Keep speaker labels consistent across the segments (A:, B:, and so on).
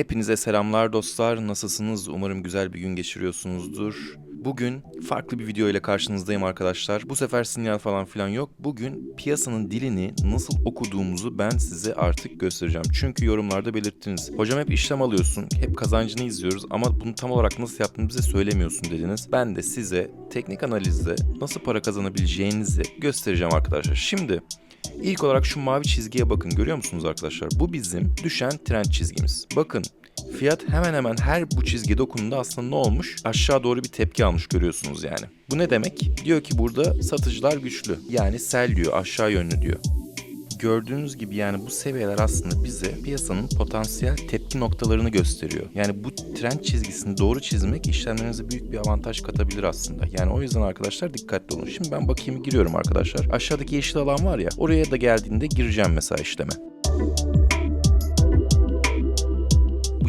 A: Hepinize selamlar dostlar. Nasılsınız? Umarım güzel bir gün geçiriyorsunuzdur. Bugün farklı bir video ile karşınızdayım arkadaşlar. Bu sefer sinyal falan filan yok. Bugün piyasanın dilini nasıl okuduğumuzu ben size artık göstereceğim. Çünkü yorumlarda belirttiniz. Hocam hep işlem alıyorsun, hep kazancını izliyoruz ama bunu tam olarak nasıl yaptığını bize söylemiyorsun dediniz. Ben de size teknik analizde nasıl para kazanabileceğinizi göstereceğim arkadaşlar. Şimdi İlk olarak şu mavi çizgiye bakın görüyor musunuz arkadaşlar? Bu bizim düşen trend çizgimiz. Bakın fiyat hemen hemen her bu çizgiye dokunduğunda aslında ne olmuş? Aşağı doğru bir tepki almış görüyorsunuz yani. Bu ne demek? Diyor ki burada satıcılar güçlü. Yani sell diyor aşağı yönlü diyor. Gördüğünüz gibi yani bu seviyeler aslında bize piyasanın potansiyel tepki noktalarını gösteriyor. Yani bu trend çizgisini doğru çizmek işlemlerinize büyük bir avantaj katabilir aslında. Yani o yüzden arkadaşlar dikkatli olun. Şimdi ben bakayım giriyorum arkadaşlar. Aşağıdaki yeşil alan var ya oraya da geldiğinde gireceğim mesela işleme.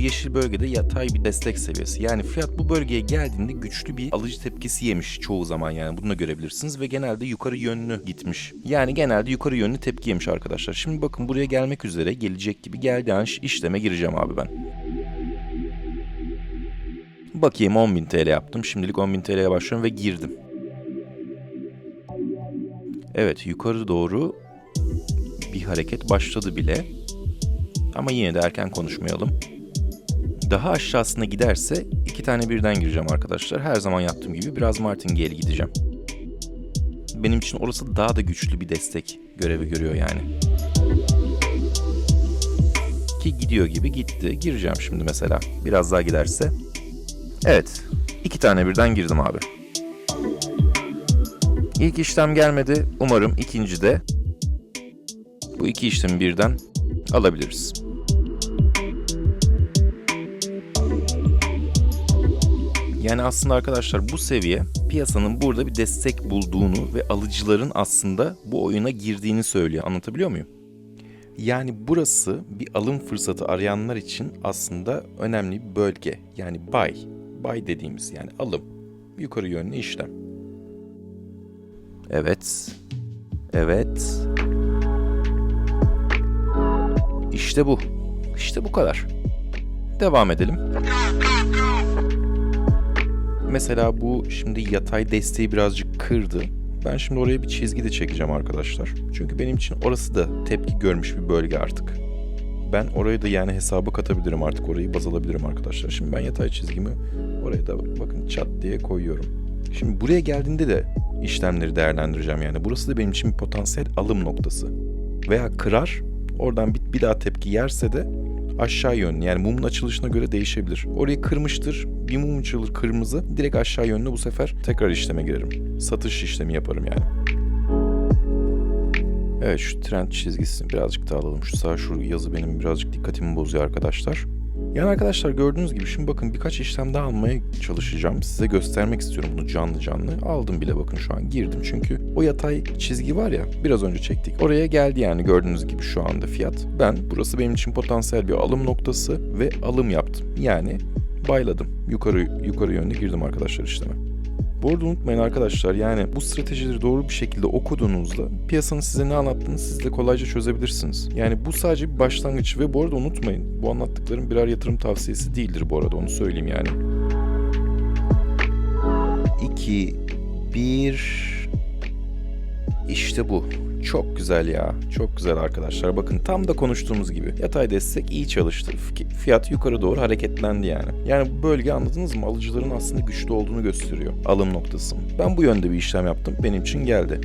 A: Yeşil bölgede yatay bir destek seviyesi. Yani fiyat bu bölgeye geldiğinde güçlü bir alıcı tepkisi yemiş çoğu zaman yani bunu da görebilirsiniz ve genelde yukarı yönlü gitmiş. Yani genelde yukarı yönlü tepki yemiş arkadaşlar. Şimdi bakın buraya gelmek üzere gelecek gibi geldiği an işleme gireceğim abi ben. Bakayım 10.000 TL yaptım. Şimdilik 10.000 TL'ye başlıyorum ve girdim. Evet yukarı doğru bir hareket başladı bile. Ama yine de erken konuşmayalım. Daha aşağısına giderse iki tane birden gireceğim arkadaşlar. Her zaman yaptığım gibi biraz martingale gideceğim. Benim için orası daha da güçlü bir destek görevi görüyor yani. Ki gidiyor gibi gitti. Gireceğim şimdi mesela. Biraz daha giderse. Evet. iki tane birden girdim abi. İlk işlem gelmedi. Umarım ikinci de bu iki işlemi birden alabiliriz. Yani aslında arkadaşlar bu seviye piyasanın burada bir destek bulduğunu ve alıcıların aslında bu oyuna girdiğini söylüyor. Anlatabiliyor muyum? Yani burası bir alım fırsatı arayanlar için aslında önemli bir bölge. Yani buy, buy dediğimiz yani alım, yukarı yönlü işlem. Evet, evet. İşte bu, işte bu kadar. Devam edelim. Mesela bu şimdi yatay desteği birazcık kırdı. Ben şimdi oraya bir çizgi de çekeceğim arkadaşlar. Çünkü benim için orası da tepki görmüş bir bölge artık. Ben orayı da yani hesaba katabilirim artık. Orayı baz alabilirim arkadaşlar. Şimdi ben yatay çizgimi oraya da bakın çat diye koyuyorum. Şimdi buraya geldiğinde de işlemleri değerlendireceğim yani. Burası da benim için bir potansiyel alım noktası. Veya kırar, oradan bir, bir daha tepki yerse de aşağı yönlü yani mumun açılışına göre değişebilir. Orayı kırmıştır. Bir mum açılır kırmızı. Direkt aşağı yönlü bu sefer tekrar işleme girerim. Satış işlemi yaparım yani. Evet şu trend çizgisini birazcık daha alalım. Şu sağ şu yazı benim birazcık dikkatimi bozuyor arkadaşlar. Yani arkadaşlar gördüğünüz gibi şimdi bakın birkaç işlem daha almaya çalışacağım. Size göstermek istiyorum bunu canlı canlı. Aldım bile bakın şu an girdim çünkü o yatay çizgi var ya biraz önce çektik. Oraya geldi yani gördüğünüz gibi şu anda fiyat. Ben burası benim için potansiyel bir alım noktası ve alım yaptım. Yani bayladım. Yukarı yukarı yönde girdim arkadaşlar işleme. Bu arada unutmayın arkadaşlar yani bu stratejileri doğru bir şekilde okuduğunuzda piyasanın size ne anlattığını siz de kolayca çözebilirsiniz. Yani bu sadece bir başlangıç ve bu arada unutmayın bu anlattıklarım birer yatırım tavsiyesi değildir bu arada onu söyleyeyim yani. 2 1 İşte bu. Çok güzel ya. Çok güzel arkadaşlar. Bakın tam da konuştuğumuz gibi. Yatay destek iyi çalıştı. Fiyat yukarı doğru hareketlendi yani. Yani bu bölge anladınız mı? Alıcıların aslında güçlü olduğunu gösteriyor. Alım noktası. Ben bu yönde bir işlem yaptım. Benim için geldi.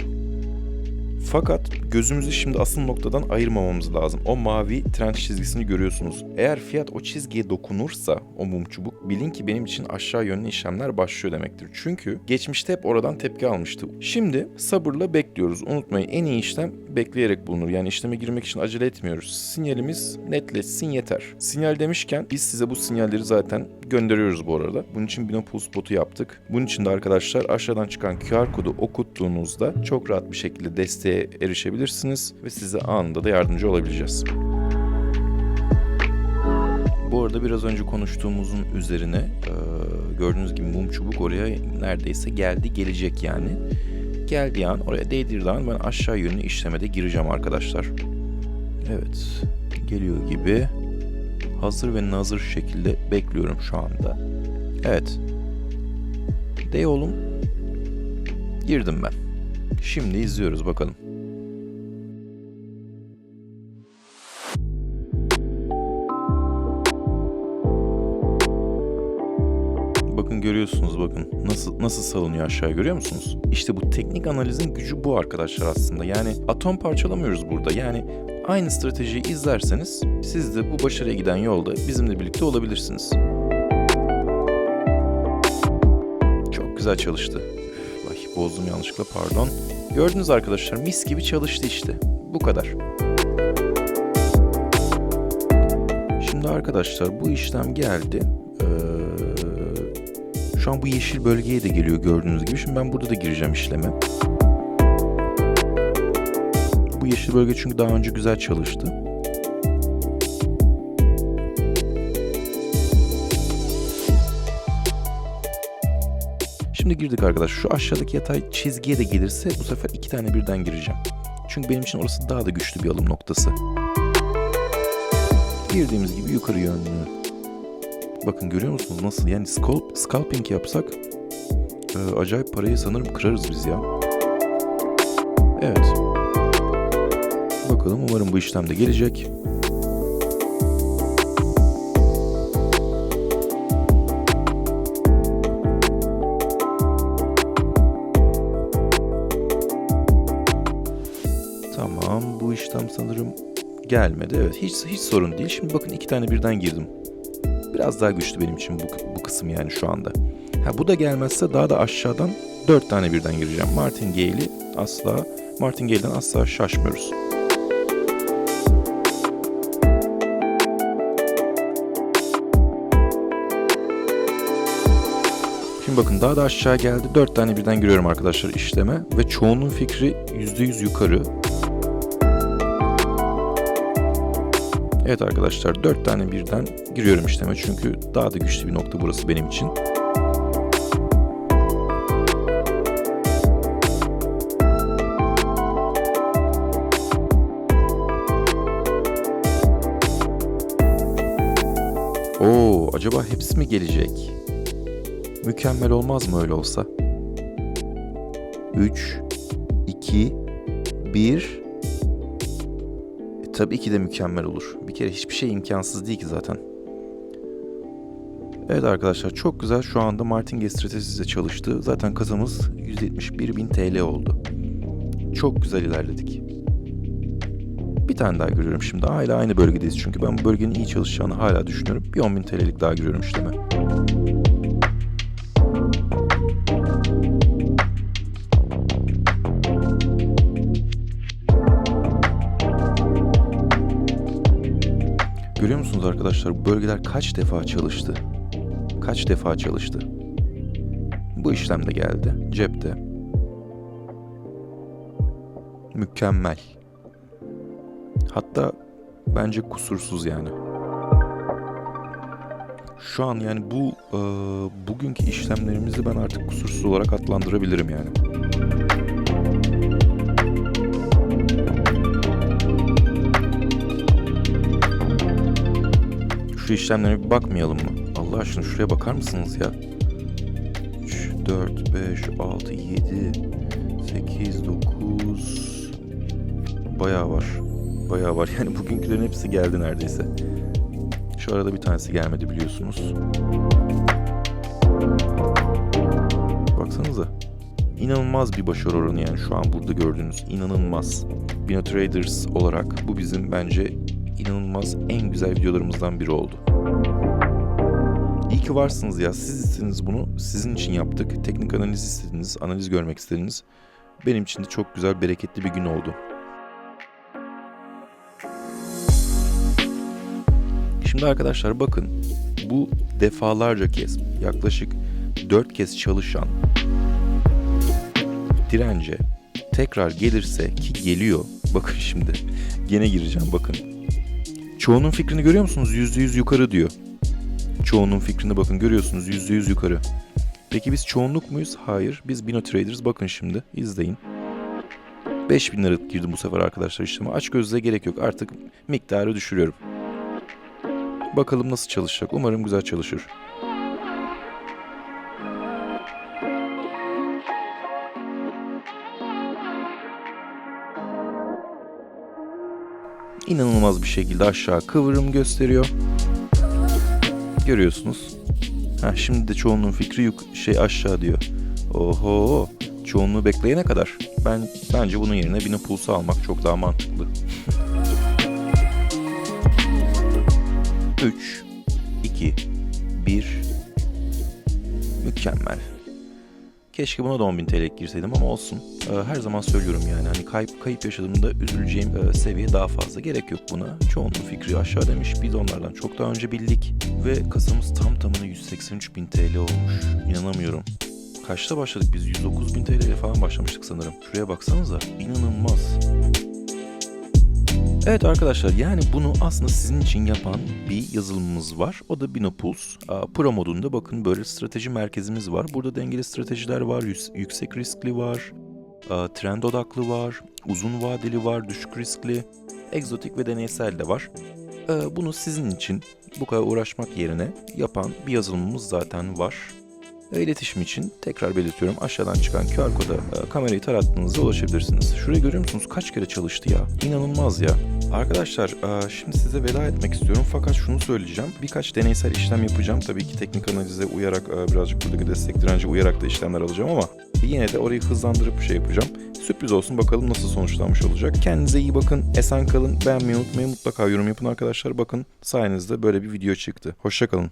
A: Fakat gözümüzü şimdi asıl noktadan ayırmamamız lazım. O mavi trend çizgisini görüyorsunuz. Eğer fiyat o çizgiye dokunursa o mum çubuk bilin ki benim için aşağı yönlü işlemler başlıyor demektir. Çünkü geçmişte hep oradan tepki almıştı. Şimdi sabırla bekliyoruz. Unutmayın en iyi işlem bekleyerek bulunur. Yani işleme girmek için acele etmiyoruz. Sinyalimiz netleşsin yeter. Sinyal demişken biz size bu sinyalleri zaten gönderiyoruz bu arada. Bunun için Binopool spotu yaptık. Bunun için de arkadaşlar aşağıdan çıkan QR kodu okuttuğunuzda çok rahat bir şekilde desteğe erişebilirsiniz ve size anında da yardımcı olabileceğiz. Bu arada biraz önce konuştuğumuzun üzerine e, gördüğünüz gibi mum çubuk oraya neredeyse geldi gelecek yani. Geldiği an oraya değdirdiği ben aşağı yönlü işlemede gireceğim arkadaşlar. Evet geliyor gibi. hazır ve nazır şekilde bekliyorum şu anda. Evet. De oğlum. Girdim ben. Şimdi izliyoruz bakalım. Bakın görüyorsunuz bakın nasıl nasıl salınıyor aşağı görüyor musunuz? İşte bu teknik analizin gücü bu arkadaşlar aslında. Yani atom parçalamıyoruz burada. Yani aynı stratejiyi izlerseniz siz de bu başarıya giden yolda bizimle birlikte olabilirsiniz. Çok güzel çalıştı. Bozdum yanlışlıkla pardon. Gördünüz arkadaşlar mis gibi çalıştı işte. Bu kadar. Şimdi arkadaşlar bu işlem geldi. Ee, şu an bu yeşil bölgeye de geliyor gördüğünüz gibi. Şimdi ben burada da gireceğim işleme. Bu yeşil bölge çünkü daha önce güzel çalıştı. Şimdi girdik arkadaş. Şu aşağıdaki yatay çizgiye de gelirse bu sefer iki tane birden gireceğim. Çünkü benim için orası daha da güçlü bir alım noktası. Girdiğimiz gibi yukarı yönlü. Bakın görüyor musunuz nasıl? Yani scalp, scalping yapsak e, acayip parayı sanırım kırarız biz ya. Evet. Bakalım umarım bu işlem de gelecek. Gelmedi. Evet hiç hiç sorun değil. Şimdi bakın iki tane birden girdim. Biraz daha güçlü benim için bu, bu kısım yani şu anda. Ha bu da gelmezse daha da aşağıdan dört tane birden gireceğim. Martingale'i asla Martingale'den asla şaşmıyoruz. Şimdi bakın daha da aşağı geldi. Dört tane birden giriyorum arkadaşlar işleme. Ve çoğunun fikri %100 yukarı. Evet arkadaşlar 4 tane birden giriyorum işleme çünkü daha da güçlü bir nokta burası benim için. Oo, acaba hepsi mi gelecek? Mükemmel olmaz mı öyle olsa? 3 2 1 e, tabii ki de mükemmel olur. Bir kere hiçbir şey imkansız değil ki zaten. Evet arkadaşlar çok güzel şu anda Martingale stratejisi de çalıştı. Zaten kasamız 171.000 TL oldu. Çok güzel ilerledik. Bir tane daha görüyorum şimdi. Hala aynı bölgedeyiz çünkü ben bu bölgenin iyi çalışacağını hala düşünüyorum. Bir 10.000 TL'lik daha görüyorum işleme. Görüyor musunuz arkadaşlar bu bölgeler kaç defa çalıştı? Kaç defa çalıştı? Bu işlem de geldi. Cepte. Mükemmel. Hatta bence kusursuz yani. Şu an yani bu e, bugünkü işlemlerimizi ben artık kusursuz olarak adlandırabilirim yani. Şu işlemlere bir bakmayalım mı? Allah aşkına şuraya bakar mısınız ya? 3, 4, 5, 6, 7, 8, 9... Bayağı var. Bayağı var. Yani bugünkülerin hepsi geldi neredeyse. Şu arada bir tanesi gelmedi biliyorsunuz. Baksanıza. İnanılmaz bir başarı oranı yani şu an burada gördüğünüz. inanılmaz. Bino Traders olarak bu bizim bence inanılmaz en güzel videolarımızdan biri oldu. İyi ki varsınız ya. Siz istediniz bunu. Sizin için yaptık. Teknik analiz istediniz. Analiz görmek istediniz. Benim için de çok güzel, bereketli bir gün oldu. Şimdi arkadaşlar bakın. Bu defalarca kez, yaklaşık 4 kez çalışan dirence tekrar gelirse ki geliyor. Bakın şimdi. Gene gireceğim bakın. Çoğunun fikrini görüyor musunuz? %100 yukarı diyor. Çoğunun fikrini bakın görüyorsunuz %100 yukarı. Peki biz çoğunluk muyuz? Hayır. Biz Bino Traders bakın şimdi izleyin. 5000 lira girdim bu sefer arkadaşlar işleme. Aç gözle gerek yok. Artık miktarı düşürüyorum. Bakalım nasıl çalışacak. Umarım güzel çalışır. İnanılmaz bir şekilde aşağı kıvrım gösteriyor. Görüyorsunuz. Ha, şimdi de çoğunluğun fikri yuk şey aşağı diyor. Oho, çoğunluğu bekleyene kadar. Ben bence bunun yerine Bino Pulse'u almak çok daha mantıklı. 3 2 1 Mükemmel. Keşke buna da 10.000 TL girseydim ama olsun. Ee, her zaman söylüyorum yani hani kayıp kayıp yaşadığımda üzüleceğim e, seviye daha fazla. Gerek yok buna. Çoğunun fikri aşağı demiş. Biz onlardan çok daha önce bildik. Ve kasamız tam tamına 183.000 TL olmuş. İnanamıyorum. Kaçta başladık biz? 109.000 TL ile falan başlamıştık sanırım. Şuraya baksanıza. İnanılmaz. Evet arkadaşlar yani bunu aslında sizin için yapan bir yazılımımız var. O da Binopulse. Pro modunda bakın böyle strateji merkezimiz var. Burada dengeli stratejiler var, yüksek riskli var, trend odaklı var, uzun vadeli var, düşük riskli, egzotik ve deneysel de var. Bunu sizin için bu kadar uğraşmak yerine yapan bir yazılımımız zaten var. İletişim için tekrar belirtiyorum aşağıdan çıkan QR koda e, kamerayı tarattığınızda ulaşabilirsiniz. Şurayı görüyor musunuz? Kaç kere çalıştı ya? İnanılmaz ya. Arkadaşlar e, şimdi size veda etmek istiyorum fakat şunu söyleyeceğim. Birkaç deneysel işlem yapacağım. Tabii ki teknik analize uyarak e, birazcık buradaki destek direnci uyarak da işlemler alacağım ama yine de orayı hızlandırıp şey yapacağım. Sürpriz olsun bakalım nasıl sonuçlanmış olacak. Kendinize iyi bakın. Esen kalın. Beğenmeyi unutmayın. Mutlaka yorum yapın arkadaşlar. Bakın sayenizde böyle bir video çıktı. Hoşçakalın.